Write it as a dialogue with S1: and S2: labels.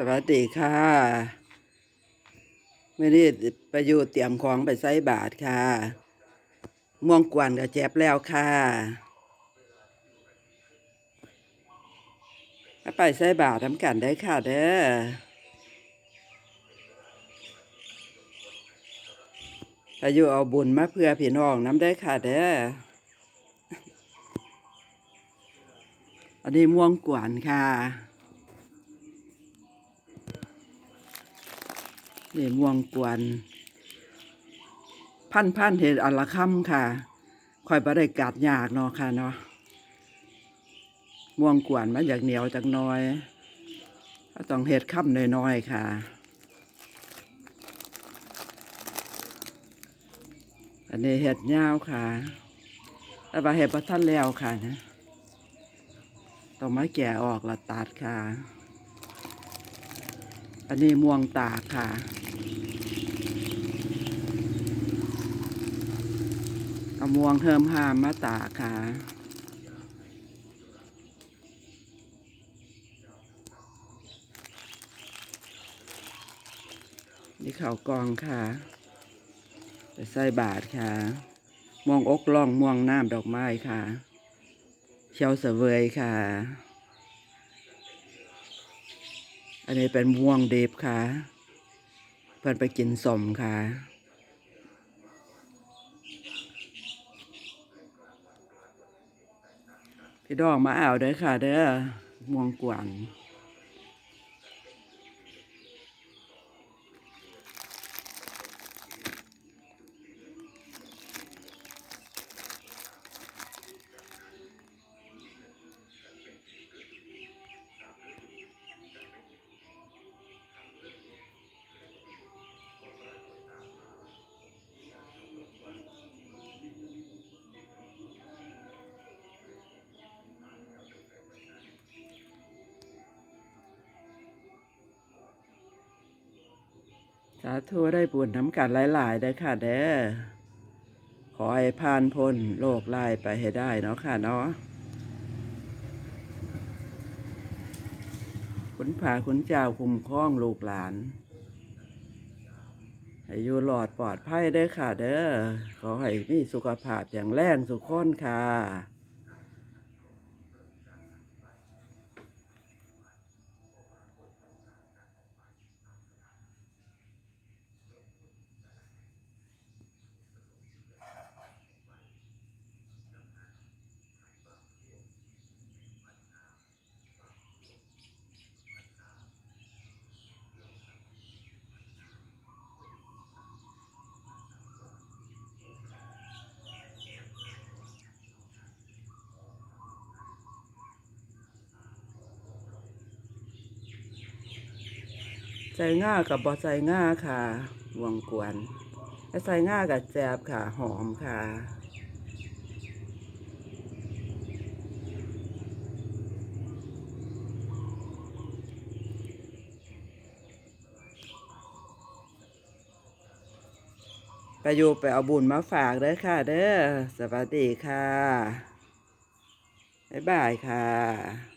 S1: สวัสดีค่ะไม่ได้ไปอยู่เตรียมของไปใส่บาทค่ะ ม่วงกวนกับแจ็บแล้วค่ะไปใส่บาททำกันได้ค่ะเด้อไปอยู่เอาบุญมาเพื่อพี่น้องน้ำได้ค่ะเด้อ อันนี้ม่วงกวนค่ะ นี่ม่วงกวน พันพันเห็ดอัละค่ำค่ะคอยบริกัดยากเนาะค่ะเนาะม่วงกวนมันอยากเหนียวจากน้อยก็ต้องเห็ดค่ำน้อยๆค่ะอันนี้เห็ดยาวค่ะแต่ว่าเห็ดประทันแล้วค่ะนะต้องมาแก่ออกละตัดค่ะ อันนี้ม่วงตากค่ะ เอาม่วงเทิมหามมาตาค่ะ นี่ข่าวกองค่ะไปใส่บาทค่ะม่วงอกล่องม่วงน้ำดอกไม้ค่ะ เชียวเสวยค่ะ อันนี้เป็นม่วงเดบค่ะ เพื่อนไปกินสมค่ะ พี่ดอกมาเอาเด้อค่ะ เด้อม่วงกวางาธุได้บุญน้ำกันหลายๆได้ค่ะเด้อขอให้ผ่านพ้นโลกไล่ไปให้ได้เนาะค่ะเนาะคุณผาคุณเจ้าคุ้มครองลูกหลาน ให้อยู่หลอดปลอดภัยได้ค่ะเด้อขอให้มีสุขภาพอย่างแรงสุขคนค่ะ ใส่ง่ากับบอใส่ง่าค่ะวงกวนและใส่ง่ากับแจบค่ะ หอมค่ะไปอยู่ไปเอาบุญมาฝากเด้อค่ะ เด้อสวัสดีค่ะ บ๊ายบายค่ะ